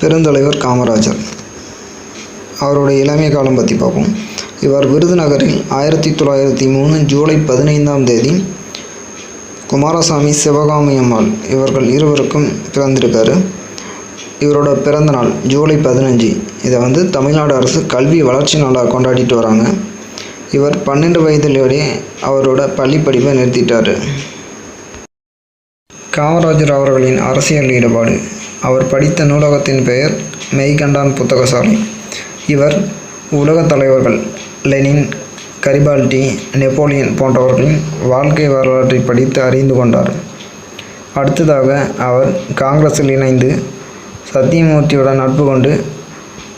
பெருந்தலைவர் காமராஜர். அவருடைய இளமை காலம் பற்றி பார்ப்போம். இவர் விருதுநகரில் ஆயிரத்தி தொள்ளாயிரத்தி மூணு ஜூலை பதினைந்தாம் தேதி குமாரசாமி சிவகாமி அம்மாள் இவர்கள் இருவருக்கும் பிறந்திருக்காரு. இவரோட பிறந்த நாள் ஜூலை பதினஞ்சு. இதை வந்து தமிழ்நாடு அரசு கல்வி வளர்ச்சி நாளாக கொண்டாடிட்டு வராங்க. இவர் பன்னெண்டு வயதிலேயே அவரோட பள்ளி படிப்பை நிறுத்திட்டார். காமராஜர் அவர்களின் அரசியல் ஈடுபாடு அவர் படித்த நூலகத்தின் பெயர் மெய்கண்டான் புத்தகசாலை. இவர் உலகத் தலைவர்கள் லெனின் கரிபால்டி நெப்போலியன் போன்றவர்களின் வாழ்க்கை வரலாற்றை படித்து அறிந்து கொண்டார். அடுத்ததாக அவர் காங்கிரஸில் இணைந்து சத்தியமூர்த்தியுடன் நட்பு கொண்டு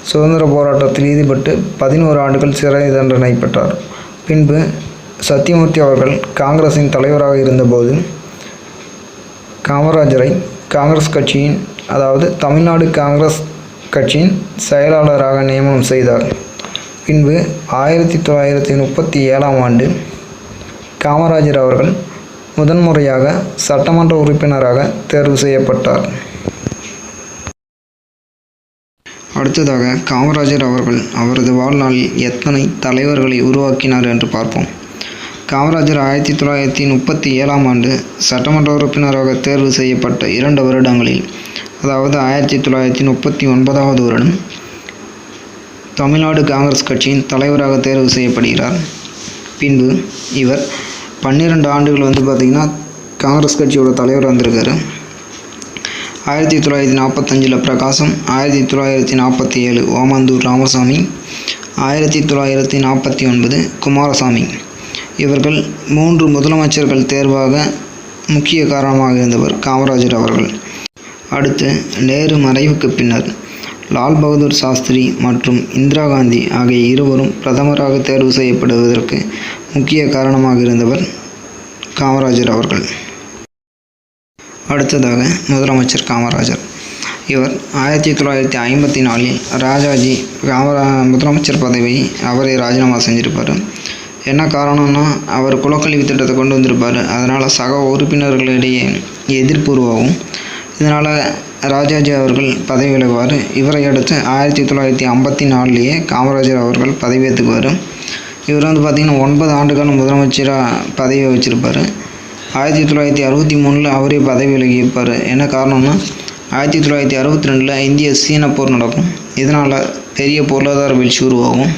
சுதந்திர போராட்டத்தில் ஈடுபட்டு பதினோரு ஆண்டுகள் சிறை தண்டனை பெற்றார். பின்பு சத்தியமூர்த்தி அவர்கள் காங்கிரஸின் தலைவராக இருந்தபோது காமராஜரை காங்கிரஸ் கட்சியின் அதாவது தமிழ்நாடு காங்கிரஸ் கட்சியின் செயலாளராக நியமனம் செய்தார். பின்பு ஆயிரத்தி தொள்ளாயிரத்தி முப்பத்தி ஏழாம் ஆண்டு காமராஜர் அவர்கள் முதன்முறையாக சட்டமன்ற உறுப்பினராக தேர்வு செய்யப்பட்டார். அடுத்ததாக காமராஜர் அவர்கள் அவரது வாழ்நாளில் எத்தனை தலைவர்களை உருவாக்கினார் என்று பார்ப்போம். காமராஜர் ஆயிரத்தி தொள்ளாயிரத்தி முப்பத்தி ஏழாம் ஆண்டு சட்டமன்ற உறுப்பினராக தேர்வு செய்யப்பட்ட இரண்டு வருடங்களில் அதாவது ஆயிரத்தி தொள்ளாயிரத்தி முப்பத்தி ஒன்பதாவது வருடம் தமிழ்நாடு காங்கிரஸ் கட்சியின் தலைவராக தேர்வு செய்யப்படுகிறார். பின்பு இவர் பன்னிரெண்டு ஆண்டுகள் வந்து பார்த்திங்கன்னா காங்கிரஸ் கட்சியோட தலைவர் வந்திருக்காரு. ஆயிரத்தி தொள்ளாயிரத்தி நாற்பத்தஞ்சில் பிரகாசம் ஆயிரத்தி தொள்ளாயிரத்தி நாற்பத்தி ஏழு ஓமந்தூர் ராமசாமி ஆயிரத்தி தொள்ளாயிரத்தி நாற்பத்தி ஒன்பது குமாரசாமி. இவர்கள் மூன்று முதலமைச்சர்கள் தேர்வாக முக்கிய காரணமாக இருந்தவர் காமராஜர் அவர்கள். அடுத்து நேரு மறைவுக்கு பின்னர் லால் பகதூர் சாஸ்திரி மற்றும் இந்திரா காந்தி ஆகிய இருவரும் பிரதமராக தேர்வு செய்யப்படுவதற்கு முக்கிய காரணமாக இருந்தவர் காமராஜர் அவர்கள். அடுத்ததாக முதலமைச்சர் காமராஜர். இவர் ஆயிரத்தி தொள்ளாயிரத்தி ஐம்பத்தி நாலில் ராஜாஜி காமரா முதலமைச்சர் பதவியை அவரே ராஜினாமா செஞ்சிருப்பார். என்ன காரணம்னா அவர் குலக்கல்வி திட்டத்தை கொண்டு வந்திருப்பார். அதனால் சக உறுப்பினர்களிடையே எதிர்ப்பு உருவாகும் இதனால் ராஜாஜி அவர்கள் பதவி விலகுவார். இவரை அடுத்து ஆயிரத்தி தொள்ளாயிரத்தி ஐம்பத்தி நாலுலேயே காமராஜர் அவர்கள் பதவியேற்றுக்குவார் இவர் வந்து பார்த்திங்கன்னா ஒன்பது ஆண்டுகள் முதலமைச்சராக பதவி வச்சுருப்பார். ஆயிரத்தி தொள்ளாயிரத்தி அறுபத்தி மூணில் அவரே பதவி விலகியிருப்பார். என்ன காரணம்னா ஆயிரத்தி தொள்ளாயிரத்தி அறுபத்தி ரெண்டில் இந்திய சீன போர் நடக்கும். இதனால் பெரிய பொருளாதார வீழ்ச்சி உருவாகும்.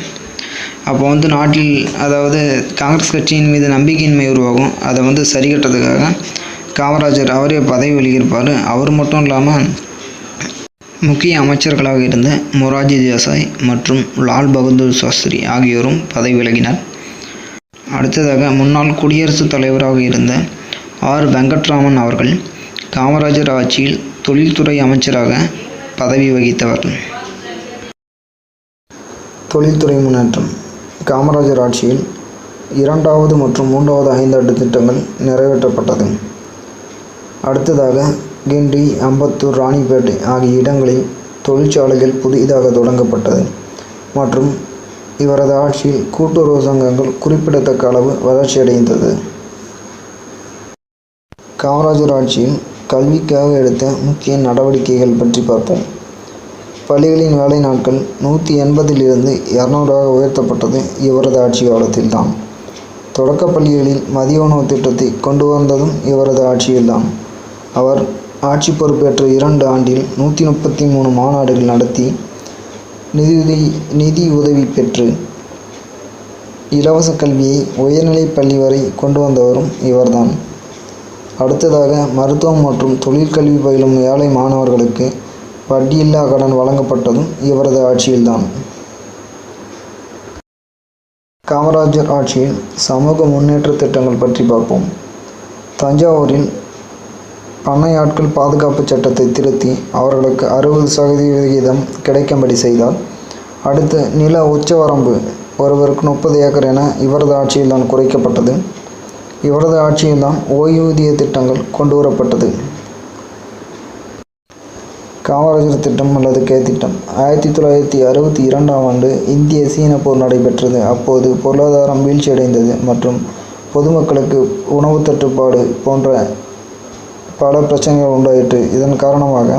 அப்போ வந்து நாட்டில் அதாவது காங்கிரஸ் கட்சியின் மீது நம்பிக்கையின்மை உருவாகும். அதை வந்து சரி கட்டுறதுக்காக காமராஜர் அவரே பதவி விலகியிருப்பார் அவர் மட்டும் இல்லாமல் முக்கிய அமைச்சர்களாக இருந்த மொராஜி தேசாய் மற்றும் லால் பகதூர் சாஸ்திரி ஆகியோரும் பதவி விலகினர். அடுத்ததாக முன்னாள் குடியரசுத் தலைவராக இருந்த ஆர். வெங்கட்ராமன் அவர்கள் காமராஜர் ஆட்சியில் தொழில்துறை அமைச்சராக பதவி வகித்தவர். தொழில்துறை முன்னேற்றம். காமராஜர் ஆட்சியில் இரண்டாவது மற்றும் மூன்றாவது ஐந்தாண்டு திட்டங்கள் நிறைவேற்றப்பட்டது. அடுத்ததாக கிண்டி அம்பத்தூர் ராணிப்பேட்டை ஆகிய இடங்களில் தொழிற்சாலைகள் புதிதாக தொடங்கப்பட்டது. மற்றும் இவரது ஆட்சியில் கூட்டுறவு சங்கங்கள் குறிப்பிடத்தக்க அளவு வளர்ச்சியடைந்தது காமராஜர் ஆட்சியில் கல்விக்காக எடுத்த முக்கிய நடவடிக்கைகள் பற்றி பார்ப்போம். பள்ளிகளின் வேலை நாட்கள் நூற்றி எண்பதிலிருந்து இரநூறாக உயர்த்தப்பட்டது இவரது ஆட்சி காலத்தில்தான். தொடக்கப் பள்ளிகளில் மதிய உணவு திட்டத்தை கொண்டு வந்ததும் இவரது ஆட்சியில்தான். அவர் ஆட்சி பொறுப்பேற்ற இரண்டு ஆண்டில் நூற்றி முப்பத்தி மூணு மாநாடுகள் நடத்தி நிதியுதவி நிதி உதவி பெற்று இலவச கல்வியை உயர்நிலைப் பள்ளி வரை கொண்டு வந்தவரும் இவர்தான். அடுத்ததாக மருத்துவம் மற்றும் தொழிற்கல்வி பயிலும் ஏழை மாணவர்களுக்கு வட்டியில்லா கடன் வழங்கப்பட்டதும் இவரது ஆட்சியில்தான். காமராஜர் ஆட்சியில் சமூக முன்னேற்ற திட்டங்கள் பற்றி பார்ப்போம். தஞ்சாவூரில் பண்ணையாட்கள் பாதுகாப்பு சட்டத்தை திருத்தி அவர்களுக்கு அறுபது சதவிகிதம் கிடைக்கும்படி செய்தார் அடுத்து நில உச்சவரம்பு ஒருவருக்கு முப்பது ஏக்கர் என இவரது ஆட்சியில்தான் குறைக்கப்பட்டது. இவரது ஆட்சியில்தான் ஓய்வூதிய திட்டங்கள் கொண்டு வரப்பட்டது. காமராஜர் திட்டம் அல்லது கே திட்டம். ஆயிரத்தி தொள்ளாயிரத்தி அறுபத்தி இரண்டாம் ஆண்டு இந்திய சீன போர் நடைபெற்றது. அப்போது பொருளாதாரம் வீழ்ச்சியடைந்தது மற்றும் பொதுமக்களுக்கு உணவு தட்டுப்பாடு போன்ற பல பிரச்சனைகள் உண்டாயிற்று. இதன் காரணமாக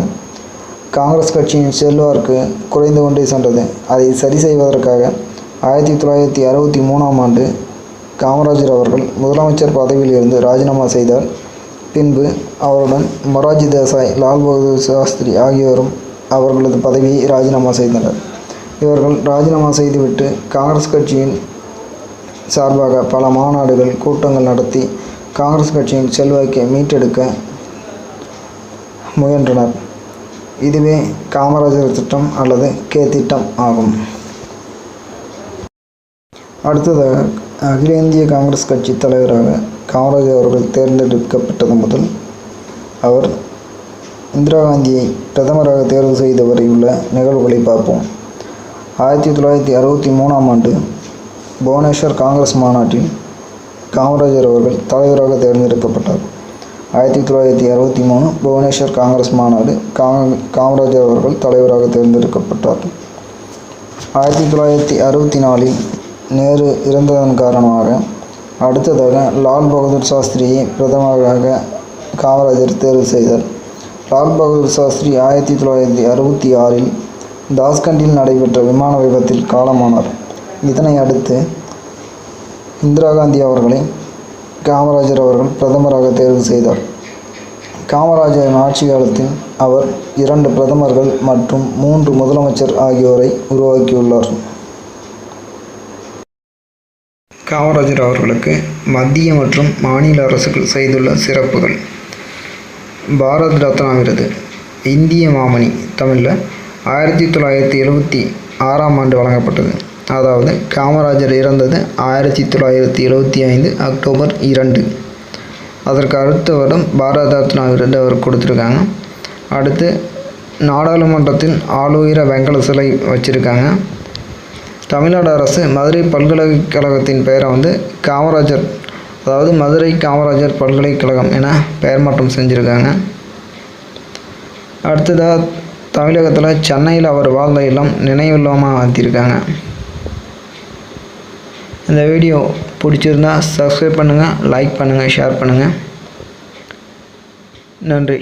காங்கிரஸ் கட்சியின் செல்வாக்கு குறைந்து கொண்டே சென்றது. அதை சரி செய்வதற்காக ஆயிரத்தி தொள்ளாயிரத்தி அறுபத்தி மூணாம் ஆண்டு காமராஜர் அவர்கள் முதலமைச்சர் பதவியில் இருந்து ராஜினாமா செய்தார். பின்பு அவருடன் மொரார்ஜி தேசாய் லால் பகதூர் சாஸ்திரி ஆகியோரும் அவர்களது பதவியை ராஜினாமா செய்தனர். இவர்கள் ராஜினாமா செய்துவிட்டு காங்கிரஸ் கட்சியின் சார்பாக பல மாநாடுகள் கூட்டங்கள் நடத்தி காங்கிரஸ் கட்சியின் செல்வாக்கை மீட்டெடுக்க முயன்றனர். இதுவே காமராஜர் திட்டம் அல்லது கே திட்டம் ஆகும். அடுத்ததாக அகில இந்திய காங்கிரஸ் கட்சி தலைவராக காமராஜர் அவர்கள் தேர்ந்தெடுக்கப்பட்டது முதல் அவர் இந்திரா காந்தியை பிரதமராக தேர்வு செய்த வரையுள்ள உள்ள நிகழ்வுகளை பார்ப்போம். ஆயிரத்தி தொள்ளாயிரத்தி அறுபத்தி மூணாம் ஆண்டு புவனேஸ்வர் காங்கிரஸ் மாநாட்டில் காமராஜர் அவர்கள் தலைவராக தேர்ந்தெடுக்கப்பட்டார். ஆயிரத்தி தொள்ளாயிரத்தி அறுபத்தி மூணு புவனேஸ்வர் காங்கிரஸ் மாநாடு காங் காமராஜர் அவர்கள் தலைவராக தேர்ந்தெடுக்கப்பட்டார். ஆயிரத்தி தொள்ளாயிரத்தி அறுபத்தி நாலில் நேரு இறந்ததன் காரணமாக அடுத்ததாக லால் பகதூர் சாஸ்திரியை பிரதமராக காமராஜர் தேர்வு செய்தார். லால் பகதூர் சாஸ்திரி ஆயிரத்தி தொள்ளாயிரத்தி அறுபத்தி ஆறில் தாஸ்கண்டில் நடைபெற்ற விமான விபத்தில் காலமானார். இதனை அடுத்து இந்திரா காந்தி அவர்களை காமராஜர் அவர்கள் பிரதமராக தேர்வு செய்தார். காமராஜரின் ஆட்சி காலத்தில் அவர் இரண்டு பிரதமர்கள் மற்றும் மூன்று முதலமைச்சர் ஆகியோரை உருவாக்கியுள்ளார். காமராஜர் அவர்களுக்கு மத்திய மற்றும் மாநில அரசுகள் செய்துள்ள சிறப்புகள். பாரத் ரத்னா விருது இந்திய மாமணி தமிழில் ஆயிரத்தி தொள்ளாயிரத்தி எழுபத்தி ஆறாம் ஆண்டு வழங்கப்பட்டது. அதாவது காமராஜர் இறந்தது ஆயிரத்தி தொள்ளாயிரத்தி எழுபத்தி ஐந்து அக்டோபர் இரண்டு. அதற்கு அடுத்த வருடம் பாரத ரத்னா விருது அவர் கொடுத்துருக்காங்க. அடுத்து நாடாளுமன்றத்தில் ஆளுயர வெங்கல சிலை வச்சுருக்காங்க. தமிழ்நாடு அரசு மதுரை பல்கலைக்கழகத்தின் பெயரை வந்து காமராஜர் அதாவது மதுரை காமராஜர் பல்கலைக்கழகம் என பெயர் மாற்றம் செஞ்சுருக்காங்க. அடுத்ததாக தமிழகத்தில் சென்னையில் அவர் வாழ்ந்த இல்லம் நினைவில்லமாக மாற்றிருக்காங்க இந்த வீடியோ பிடிச்சிருந்தா சப்ஸ்கிரைப் பண்ணுங்கள் லைக் பண்ணுங்கள் ஷேர் பண்ணுங்கள் நன்றி.